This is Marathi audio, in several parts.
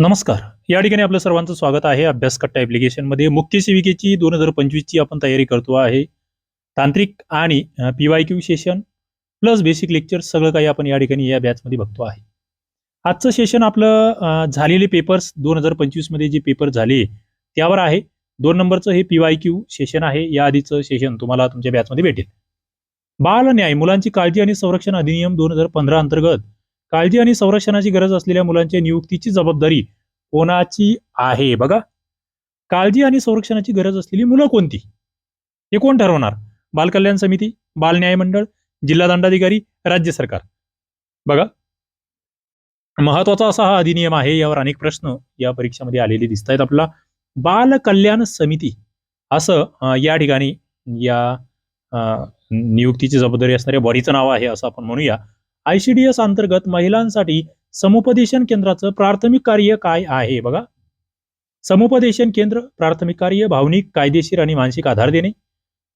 नमस्कार. या ठिकाणी आपलं सर्वांचं स्वागत आहे. अभ्यास कट्टा ॲप्लिकेशनमध्ये मुख्य सेविकेची दोन हजार पंचवीसची आपण तयारी करतो आहे. तांत्रिक आणि P Y Q session plus basic lecture सगळं काही आपण या ठिकाणी या बॅचमध्ये बघतो आहे. आजचं सेशन आपलं झालेले पेपर्स दोन हजार पंचवीसमध्ये जे पेपर झाले त्यावर आहे. दोन नंबरचं हे पी वाय क्यू सेशन आहे. या आधीचं सेशन तुम्हाला तुमच्या बॅचमध्ये भेटेल. बाल न्याय मुलांची काळजी आणि संरक्षण अधिनियम दोन हजार पंधरा अंतर्गत काळजी आणि संरक्षणाची गरज असलेल्या मुलांच्या नियुक्तीची जबाबदारी कोणाची आहे? बघा. काळजी आणि संरक्षणाची गरज असलेली मुलं कोणती? हे कोण ठरवणार? बालकल्याण समिती बाल न्याय मंडळ जिल्हा दंडाधिकारी राज्य सरकार. बघा. महत्त्वाचा असा हा अधिनियम आहे यावर अनेक प्रश्न या परीक्षेमध्ये आलेले दिसत आहेत आपला बाल कल्याण समिती असं या ठिकाणी या नियुक्तीची जबाबदारी असणाऱ्या बॉडीचं नाव आहे असं आपण म्हणूया. आयसीडीएस अंतर्गत महिलांसाठी समुपदेशन केंद्राचं प्राथमिक कार्य काय आहे बघा? समुपदेशन केंद्र प्राथमिक कार्य भावनिक कायदेशीर आणि मानसिक आधार देणे.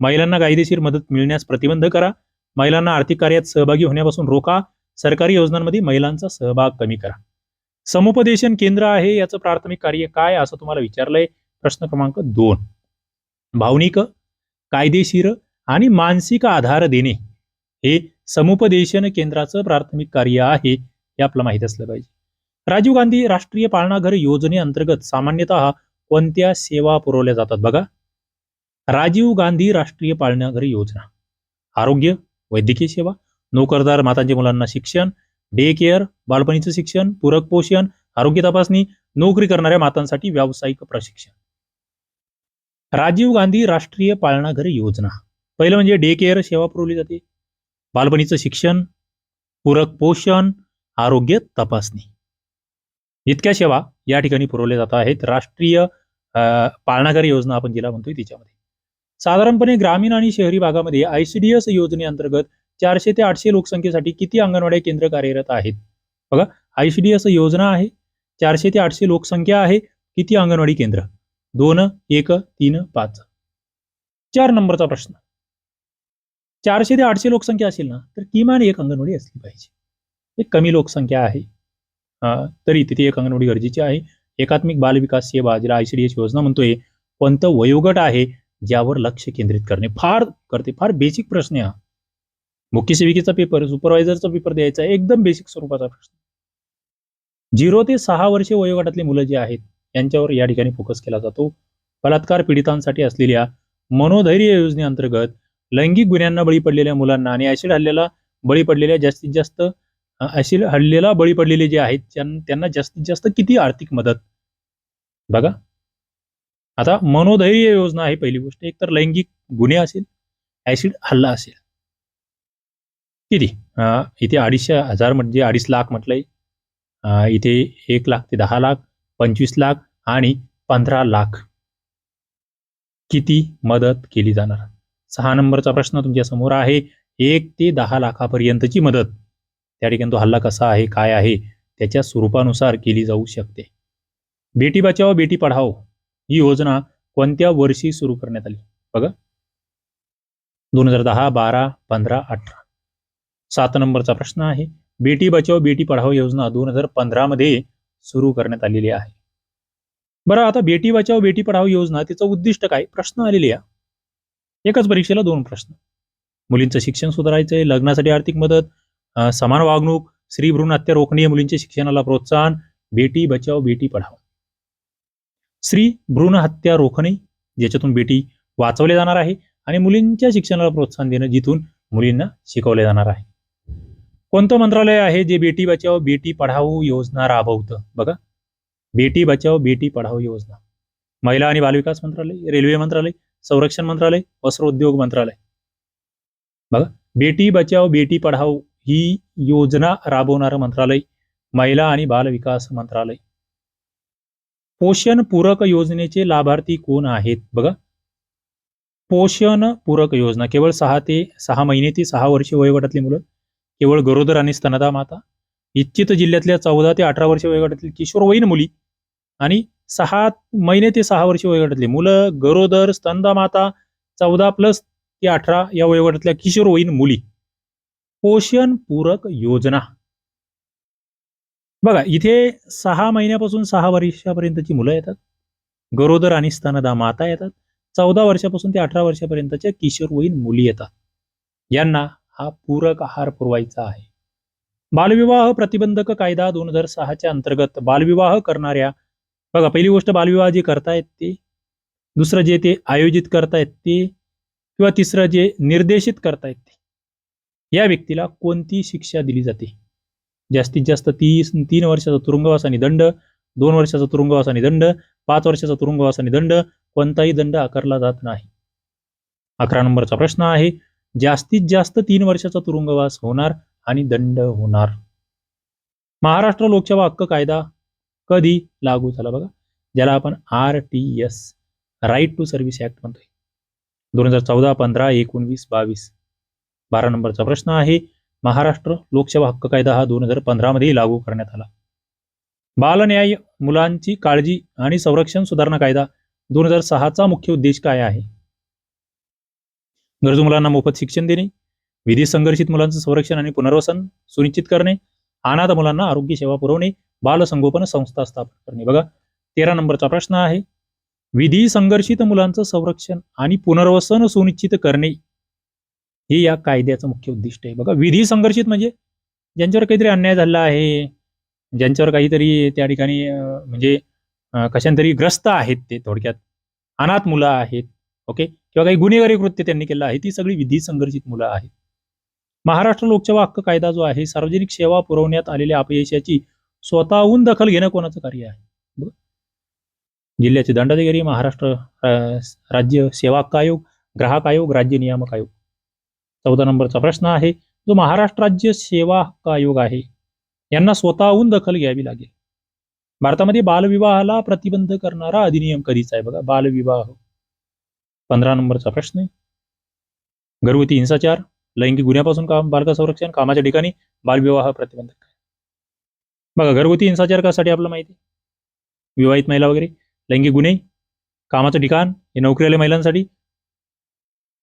महिलांना कायदेशीर मदत मिळण्यास प्रतिबंध करा. महिलांना आर्थिक कार्यात सहभागी होण्यापासून रोका. सरकारी योजनांमध्ये महिलांचा सहभाग कमी करा. समुपदेशन केंद्र आहे याचं प्राथमिक कार्य काय असं तुम्हाला विचारलंय? प्रश्न क्रमांक दोन. भावनिक कायदेशीर आणि मानसिक आधार देणे. हे समुपदेशन केंद्राचं प्राथमिक कार्य आहे हे आपलं माहीत असलं पाहिजे. राजीव गांधी राष्ट्रीय पाळणाघर योजनेअंतर्गत सामान्यतः कोणत्या सेवा पुरवल्या जातात बघा? राजीव गांधी राष्ट्रीय पाळणाघर योजना. आरोग्य वैद्यकीय सेवा नोकरदार मातांच्या मुलांना शिक्षण डे केअर बालपणीचं शिक्षण पूरक पोषण आरोग्य तपासणी नोकरी करणाऱ्या मातांसाठी व्यावसायिक प्रशिक्षण. राजीव गांधी राष्ट्रीय पाळणाघर योजना. पहिलं म्हणजे डे केअर सेवा पुरवली जाते. बालपणीचं शिक्षण पूरक पोषण आरोग्य तपासणी. इतक्या सेवा या ठिकाणी पुरवल्या जात आहेत. राष्ट्रीय अ, पाळणाघर योजना आपण जिला म्हणतोय तिच्यामध्ये. साधारणपणे ग्रामीण आणि शहरी भागामध्ये आयसीडीएस योजनेअंतर्गत चारशे ते आठशे लोकसंख्येसाठी किती अंगणवाडी केंद्र कार्यरत आहेत? बघा आयसीडीएस योजना आहे चारशे ते आठशे लोकसंख्या आहे किती अंगणवाडी केंद्र? दोन एक तीन पाच. चार नंबरचा प्रश्न. चारशे ते आठशे लोकसंख्या असेल ना तर किमान एक अंगणवाडी असली पाहिजे. एक कमी लोकसंख्या आहे. तरी तिथे एक अंगणवाडी गरजेची आहे. एकात्मिक बाल विकास सेवा डी आयसीडीएस योजना म्हणतोय कोणतं वयोगट आहे ज्यावर लक्ष केंद्रित करणे. फार करते फार बेसिक प्रश्न हा. मुख्य सेविकेचा पेपर सुपरवायझरचा पेपर द्यायचा एकदम बेसिक स्वरूपाचा प्रश्न झिरो ते सहा वर्षे वयोगटातली मुलं जी आहेत यांच्यावर या ठिकाणी फोकस केला जातो. बलात्कार पीडितांसाठी असलेल्या मनोधैर्य योजनेअंतर्गत लैंगिक गुन्ह्यांना बळी पडलेल्या मुलांना आणि ऍसिड हल्ल्याला बळी पडलेल्या जास्तीत जास्त ऍसिड हल्लेला बळी पडलेले जे आहेत त्यांना जास्तीत जास्त किती आर्थिक मदत? बघा. आता मनोधैर्य योजना आहे पहिली गोष्ट. एक तर लैंगिक गुन्हे असेल ऍसिड हल्ला असेल. किती? अं, इथे अडीचशे हजार म्हणजे अडीच लाख म्हटलंय. इथे एक लाख ते दहा लाख पंचवीस लाख आणि पंधरा लाख किती मदत केली जाणार? सहा नंबरचा प्रश्न तुमच्यासमोर आहे. एक ते दहा लाखापर्यंतची मदत. त्या ठिकाणी तो हल्ला कसा आहे काय आहे त्याच्या स्वरूपानुसार केली जाऊ शकते. बेटी बचाओ बेटी पढाओ ही योजना कोणत्या वर्षी सुरू करण्यात आली? बघा. दोन हजार दहा बारा पंधरा अठरा. सात नंबरचा प्रश्न आहे. बेटी बचाओ बेटी पढाओ योजना दोन हजार पंधरा मध्ये सुरू करण्यात आलेली आहे. बरं आता बेटी बचाओ बेटी पढाओ योजना तिचं उद्दिष्ट काय? प्रश्न आलेली आहे. एकाच परीक्षेला दोन प्रश्न. मुलींचं शिक्षण सुधारायचंय लग्नासाठी आर्थिक मदत समान वागणूक स्त्री भ्रूण हत्या रोखणे मुलींच्या शिक्षणाला प्रोत्साहन बेटी बचाव बेटी पढाव स्त्री भ्रूण हत्या रोखणे ज्याच्यातून बेटी वाचवले जाणार आहे आणि मुलींच्या शिक्षणाला प्रोत्साहन देणं जिथून मुलींना शिकवले जाणार आहे. कोणतं मंत्रालय आहे जे बेटी बचाव बेटी पढाओ योजना राबवतं? बघा. बेटी बचाव बेटी पढाओ योजना. महिला आणि बालविकास मंत्रालय रेल्वे मंत्रालय संरक्षण मंत्रालय वस्त्रोद्योग मंत्रालय. बघा बेटी बचाव बेटी पढाव ही योजना राबवणारं मंत्रालय महिला आणि बाल विकास मंत्रालय. पोषण पूरक योजनेचे लाभार्थी कोण आहेत? बघा. पोषण पूरक योजना केवळ सहा ते सहा महिने ते सहा वर्षे वयोगटातली मुलं केवळ गरोदर आणि स्तनदा माता इच्छित जिल्ह्यातल्या चौदा ते अठरा वर्ष वयोगटातील किशोरवयीन मुली आणि सहा महिने ते सहा वर्षे वयोगटातली. मुलं गरोदर स्तनदा माता चौदा प्लस ते अठरा या वयोगटातल्या किशोरवयीन मुली. पोषण पूरक योजना. बघा इथे सहा महिन्यापासून सहा वर्षापर्यंतची मुलं येतात. गरोदर आणि स्तनदा माता येतात. चौदा वर्षापासून ते अठरा वर्षापर्यंतच्या किशोरवयीन मुली येतात. यांना हा पूरक आहार पुरवायचा आहे. बालविवाह प्रतिबंधक कायदा दोन हजार सहाच्या अंतर्गत बालविवाह करणाऱ्या बघा पहिली गोष्ट बालविवाह जे करतायत ते दुसरं जे ते आयोजित करतायत ते किंवा तिसरं जे निर्देशित करतायत ते या व्यक्तीला कोणती शिक्षा दिली जाते? जास्तीत जास्त तीस तीन वर्षाचा तुरुंगवास आणि दंड दोन वर्षाचा तुरुंगवास आणि दंड पाच वर्षाचा तुरुंगवास आणि दंड कोणताही दंड आकारला जात नाही. अकरा नंबरचा प्रश्न आहे जास्तीत जास्त तीन वर्षाचा तुरुंगवास होणार आणि दंड होणार. महाराष्ट्र लोकसेवा हक्क कायदा कधी लागू झाला बघा? ज्याला आपण R T S right to service act म्हणतोय. दोन हजार चौदा पंधरा एकोणवीस बावीस. बारा नंबरचा प्रश्न आहे महाराष्ट्र लोकसेवा हक्क कायदा हा दोन हजार पंधरा मध्ये लागू करण्यात आला. बालन्याय मुलांची काळजी आणि संरक्षण सुधारणा कायदा दोन हजार सहाचा मुख्य उद्देश काय आहे? गरजू मुलांना मोफत शिक्षण देणे विधी संघर्षित मुलांचं संरक्षण आणि पुनर्वसन सुनिश्चित करणे अनाथ मुलांना आरोग्य सेवा पुरवणे बालसंगोपन संस्था स्थापन करणे. बघा तेरा नंबरचा प्रश्न आहे. विधी संघर्षित मुलांचं संरक्षण आणि पुनर्वसन सुनिश्चित करणे हे या कायद्याचं मुख्य उद्दिष्ट आहे. बघा विधी संघर्षित म्हणजे ज्यांच्यावर काहीतरी अन्याय झाला आहे ज्यांच्यावर काहीतरी त्या ठिकाणी म्हणजे कशांतरी ग्रस्त आहेत ते थोडक्यात. अनाथ मुलं आहेत ओके? किंवा काही गुन्हेगारी कृत्य त्यांनी केलं आहे ती सगळी विधी संघर्षित मुलं आहेत. महाराष्ट्र लोकसेवा हक्क कायदा जो आहे सार्वजनिक सेवा पुरवण्यात आलेल्या अपयशाची स्वतःहून दखल घेणं कोणाचं कार्य आहे? जिल्ह्याचे दंडाधिकारी महाराष्ट्र राज्य सेवा हक्क आयोग ग्राहक आयोग राज्य नियामक आयोग. चौदा नंबरचा प्रश्न आहे जो महाराष्ट्र राज्य सेवा हक्क आयोग आहे यांना स्वतःहून दखल घ्यावी लागेल. भारतामध्ये बालविवाहाला प्रतिबंध करणारा अधिनियम कधीचा आहे बघा बालविवाह. पंधरा नंबरचा प्रश्न आहे. घरगुती हिंसाचार लैंगिक गुन्ह्यापासून काम बालक संरक्षण कामाच्या ठिकाणी बालविवाह प्रतिबंधक. बघा घरगुती हिंसाचार कशासाठी आपलं माहिती आहे? विवाहित महिला वगैरे लैंगिक गुन्हे कामाचं ठिकाण हे नोकरीवाल्या महिलांसाठी.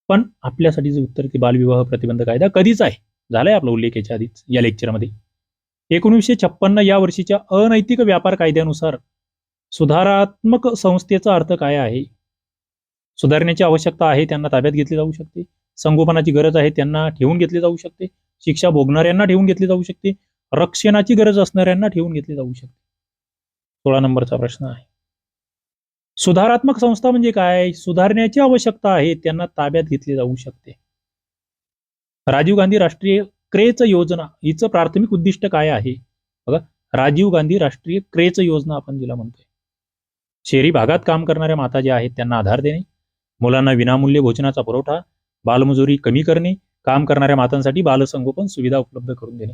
पण आपल्यासाठी जे उत्तर ते बालविवाह प्रतिबंध कायदा कधीच आहे? झालाय आपला उल्लेख याच्या आधीच या लेक्चरमध्ये. एकोणीसशे छप्पन्न या वर्षीच्या अनैतिक व्यापार कायद्यानुसार सुधारात्मक संस्थेचा अर्थ काय आहे? सुधारण्याची आवश्यकता आहे त्यांना ताब्यात घेतली जाऊ शकते. संगोपनाची गरज आहे त्यांना ठेवून घेतली जाऊ शकते. शिक्षा भोगणाऱ्यांना ठेवून घेतली जाऊ शकते. रक्षणाची गरज असणाऱ्यांना ठेवून घेतली जाऊ शकते. सोळा नंबरचा प्रश्न आहे. सुधारात्मक संस्था म्हणजे काय? सुधारण्याची आवश्यकता आहे त्यांना ताब्यात घेतली जाऊ शकते. राजीव गांधी राष्ट्रीय क्रेच योजना हिचं प्राथमिक उद्दिष्ट काय आहे? बघा राजीव गांधी राष्ट्रीय क्रेच योजना आपण जिला म्हणतोय. शहरी भागात काम करणाऱ्या माता ज्या आहेत त्यांना आधार देणे. मुलांना विनामूल्य भोजनाचा पुरवठा बालमजुरी कमी करणे काम करणाऱ्या मातांसाठी बालसंगोपन सुविधा उपलब्ध करून देणे.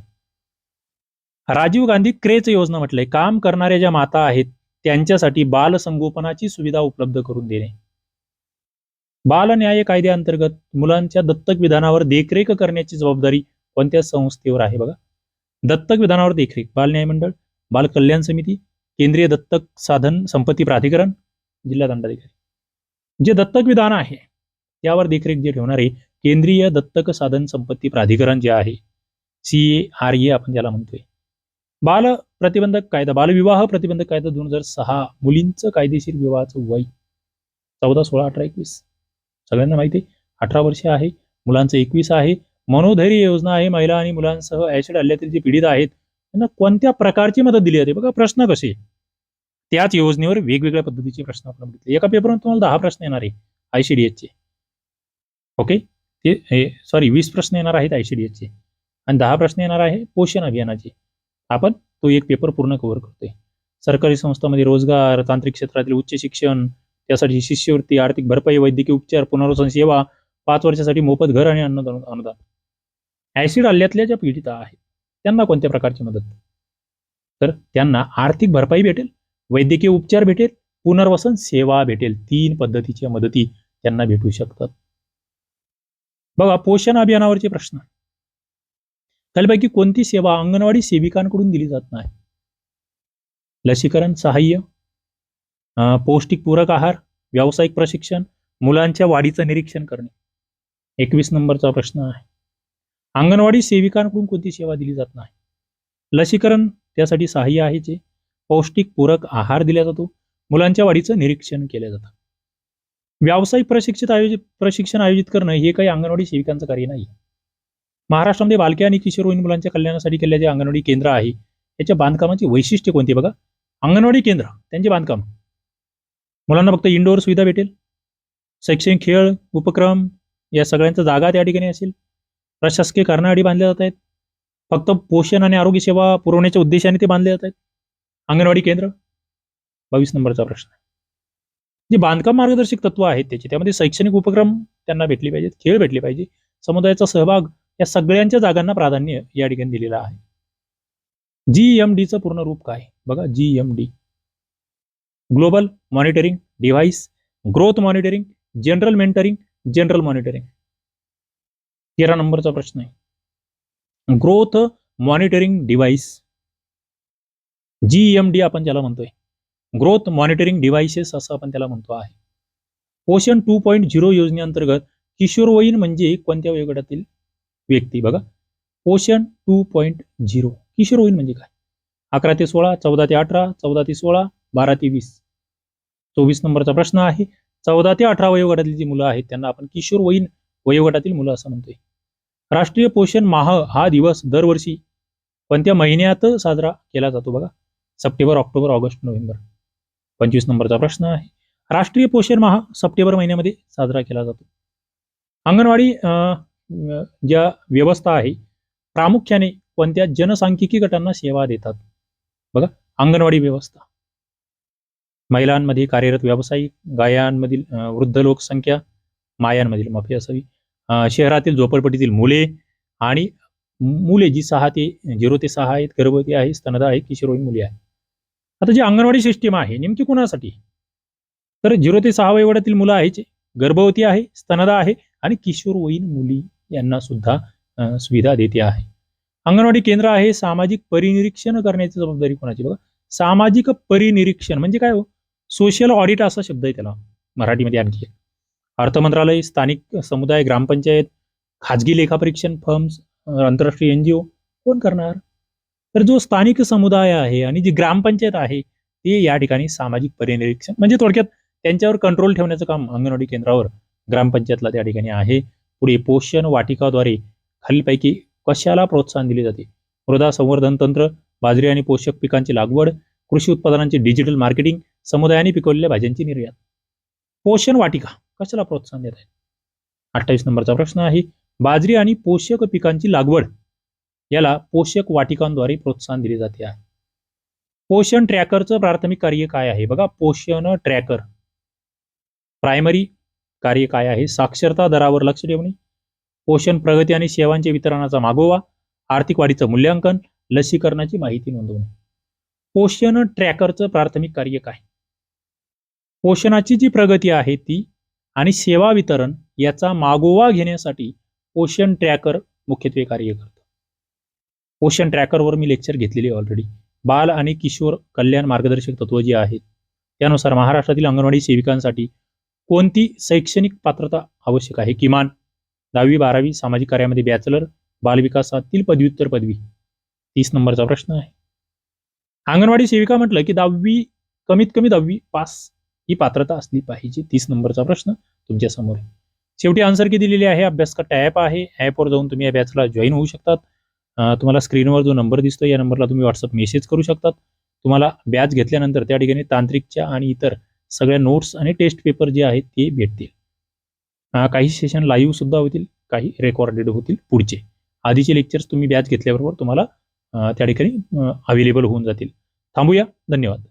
राजीव गांधी क्रेच योजना म्हटलंय काम करणाऱ्या ज्या माता आहेत त्यांच्यासाठी बालसंगोपनाची सुविधा उपलब्ध करून देणे. बाल न्याय कायद्याअंतर्गत मुलांच्या दत्तक विधानावर देखरेख करण्याची जबाबदारी कोणत्या संस्थेवर आहे बघा? दत्तक विधानावर देखरेख बाल न्याय मंडळ बाल कल्याण समिती केंद्रीय दत्तक साधन संपत्ती प्राधिकरण जिल्हा दंडाधिकारी. जे दत्तक विधान आहे त्यावर देखरेख जे ठेवणारे केंद्रीय दत्तक साधन संपत्ती प्राधिकरण जे आहे सी ए आर ए आपण ज्याला म्हणतोय. बाल प्रतिबंधक कायदा बालविवाह प्रतिबंधक कायदा दोन हजार सहा मुलींचं कायदेशीर विवाहाचं वय चौदा सोळा अठरा एकवीस. सगळ्यांना माहिती आहे अठरा वर्ष आहे मुलांचं एकवीस आहे. मनोधैर्य योजना आहे महिला आणि मुलांसह ऍसिड हल्ल्यातील जे पीडित आहेत त्यांना कोणत्या प्रकारची मदत दिली जाते? बघा प्रश्न कसे? त्याच योजनेवर वेगवेगळ्या पद्धतीचे प्रश्न आपण बघितले. एका पेपरमध्ये तुम्हाला दहा प्रश्न येणार आहे ICDH चे. ओके? ते सॉरी वीस प्रश्न येणार आहेत ICDH चे. आणि दहा प्रश्न येणार आहे पोषण अभियानाचे. आपण तो एक पेपर पूर्ण कव्हर करतोय. सरकारी संस्थांमध्ये रोजगार तांत्रिक क्षेत्रातील उच्च शिक्षण त्यासाठी शिष्यवृत्ती आर्थिक भरपाई वैद्यकीय उपचार पुनर्वसन सेवा पाच वर्षासाठी मोफत घर आणि अन्नदान. अनुदान ॲसिड हल्ल्यातल्या ज्या पीडिता आहेत त्यांना कोणत्या प्रकारची मदत? तर त्यांना आर्थिक भरपाई भेटेल वैद्यकीय उपचार भेटेल पुनर्वसन सेवा भेटेल. तीन पद्धतीच्या मदती त्यांना भेटू शकतात. बघा पोषण अभियानावरचे प्रश्न. खालीपैकी कोणती सेवा अंगणवाडी सेविकांकडून दिली जात नाही? लसीकरण सहाय्य पौष्टिक पूरक आहार व्यावसायिक प्रशिक्षण मुलांच्या वाढीचं निरीक्षण करणे. एकवीस नंबरचा प्रश्न आहे. अंगणवाडी सेविकांकडून कोणती सेवा दिली जात नाही? लसीकरण त्यासाठी सहाय्य आहे जे. पौष्टिक पूरक आहार दिला जातो. मुलांच्या वाढीचं निरीक्षण केलं जातं. व्यावसायिक प्रशिक्षित आयोजित प्रशिक्षण आयोजित करणं हे काही अंगणवाडी सेविकांचं कार्य नाही. महाराष्ट्रामध्ये बालके आणि किशोरवयीन मुलांच्या कल्याणासाठी केलेले जे अंगणवाडी केंद्र आहे याच्या बांधकामाची वैशिष्ट्य कोणती बघा? अंगणवाडी केंद्र त्यांचे बांधकाम. मुलांना फक्त इनडोअर सुविधा भेटेल. शैक्षणिक खेळ उपक्रम या सगळ्यांचा जागा त्या ठिकाणी असेल. प्रशासकीय कारणासाठी बांधल्या जात आहेत. फक्त पोषण आणि आरोग्य सेवा पुरवण्याच्या उद्देशाने ते बांधले जात आहेत. अंगणवाडी केंद्र बावीस नंबरचा प्रश्न जे बांधकाम मार्गदर्शक तत्व आहेत त्याची त्यामध्ये शैक्षणिक उपक्रम त्यांना भेटले पाहिजेत खेळ भेटले पाहिजे. समुदायाचा सहभाग या सगळ्यांच्या जागांना प्राधान्य या ठिकाणी दिलेलं आहे. जी एम डीचं पूर्ण रूप काय? बघा G M D global monitoring device growth monitoring general mentoring general monitoring तेरा नंबरचा प्रश्न आहे. Growth monitoring device G M D आपण ज्याला म्हणतोय ग्रोथ मॉनिटरिंग डिव्हाइसेस असं आपण त्याला म्हणतो आहे. पोषण टू पॉईंट झिरो योजनेअंतर्गत किशोरवयीन म्हणजे कोणत्या वयोगटातील व्यक्ती? बघा. पोषण टू पॉईंट झिरो किशोरवयीन म्हणजे काय? अकरा ते सोळा चौदा ते अठरा चौदा ते सोळा बारा ते वीस. चोवीस नंबरचा प्रश्न आहे. चौदा ते अठरा वयोगटातील जी मुलं आहेत त्यांना आपण किशोरवयीन वयोगटातील मुलं असं म्हणतोय. राष्ट्रीय पोषण माह हा दिवस दरवर्षी कोणत्या महिन्यात साजरा केला जातो? बघा. September October August November. पंचवीस नंबरचा प्रश्न आहे. राष्ट्रीय पोषण माह सप्टेंबर महिन्यामध्ये साजरा केला जातो. अंगणवाडी अं, ज्या व्यवस्था आहे प्रामुख्याने कोणत्या जनसांख्यिकी गटांना सेवा देतात? बघा अंगणवाडी व्यवस्था. महिलांमध्ये कार्यरत व्यावसायिक गायांमधील वृद्ध लोकसंख्या मायांमधील माफी असावी. शहरातील झोपडपट्टीतील मुले आणि मुले जी सहा ते झिरो ते सहा आहेत गर्भवती आहे स्तनदा आहे किशोरवयीन मुली आहे आता जी अंगणवाडी सिस्टीम आहे नेमकी कोणासाठी? तर झिरो ते सहा वयोगटातील मुलं आहे गर्भवती आहे स्तनदा आहे आणि किशोरवयीन मुली यांना सुद्धा सुविधा देते आहे. अंगणवाडी केंद्र आहे सामाजिक परिनिरीक्षण करण्याची जबाबदारी कोणाची? बघा सामाजिक परिनिरीक्षण म्हणजे काय हो? सोशल ऑडिट असा शब्द आहे त्याला मराठीमध्ये आणखी. अर्थ मंत्रालय स्थानिक समुदाय ग्रामपंचायत खाजगी लेखापरीक्षण फर्म्स आंतरराष्ट्रीय एनजीओ कोण करणार? तर जो स्थानिक समुदाय आहे आणि जी ग्रामपंचायत आहे ते या ठिकाणी सामाजिक परिनिरीक्षण म्हणजे थोडक्यात त्यांच्यावर कंट्रोल ठेवण्याचं काम अंगणवाडी केंद्रावर ग्रामपंचायतला त्या ठिकाणी आहे. पुढे पोषण वाटिकाद्वारे खालीलपैकी कशाला प्रोत्साहन दिले जाते? मृदा संवर्धन तंत्र बाजरी आणि पोषक पिकांची लागवड कृषी उत्पादनांचे डिजिटल मार्केटिंग समुदायाने पिकवलेल्या भाज्यांची निर्यात. पोषण वाटिका कशाला प्रोत्साहन देत आहे? अठ्ठावीस नंबरचा प्रश्न आहे. बाजरी आणि पोषक पिकांची लागवड याला पोषक वाटिकांद्वारे प्रोत्साहन दिले जाते आहे. पोषण ट्रॅकरचं प्राथमिक कार्य काय आहे? बघा पोषण ट्रॅकर. प्रायमरी कार्य काय आहे? साक्षरता दरावर लक्ष ठेवणे पोषण प्रगती आणि सेवांच्या वितरणाचा मागोवा आर्थिक वाढीचं मूल्यांकन लसीकरणाची माहिती नोंदवणे. पोषण ट्रॅकरचं प्राथमिक कार्य काय? पोषणाची जी प्रगती आहे ती आणि सेवा वितरण याचा मागोवा घेण्यासाठी पोषण ट्रॅकर मुख्यत्वे कार्य करतो. पोषण ट्रॅकरवर मी लेक्चर घेतलेली ऑलरेडी बाल आणि किशोर कल्याण मार्गदर्शक तत्व जी आहेत त्यानुसार महाराष्ट्रातील अंगणवाडी सेविकांसाठी कोणती शैक्षणिक पात्रता आवश्यक आहे? किमान दहावी बारावी सामाजिक कार्यामध्ये बॅचलर बालविकासातील पदव्युत्तर पदवी. तीस नंबरचा प्रश्न आहे. अंगणवाडी सेविका म्हटलं की दहावी कमीत कमी दहावी पास ही पात्रता असली पाहिजे. तीस नंबरचा प्रश्न तुमच्यासमोर शेवटी आन्सर की दिलेली आहे? अभ्यास का टॅप आहे ॲपवर जाऊन तुम्ही या बॅचला जॉईन होऊ शकतात. तुम्हाला स्क्रीनवर जो नंबर दिसतो या नंबरला तुम्ही व्हॉट्सअप मेसेज करू शकतात. तुम्हाला बॅच घेतल्यानंतर त्या ठिकाणी तांत्रिकच्या आणि इतर सगळ्या नोट्स आणि टेस्ट पेपर जे आहेत ते भेटतील. काही सेशन लाईव्ह सुद्धा होतील काही रेकॉर्डेड होतील पुढचे. आधीचे लेक्चर्स तुम्ही बॅच घेतल्याबरोबर तुम्हाला त्या ठिकाणी अवेलेबल होऊन जातील. थांबूया. धन्यवाद.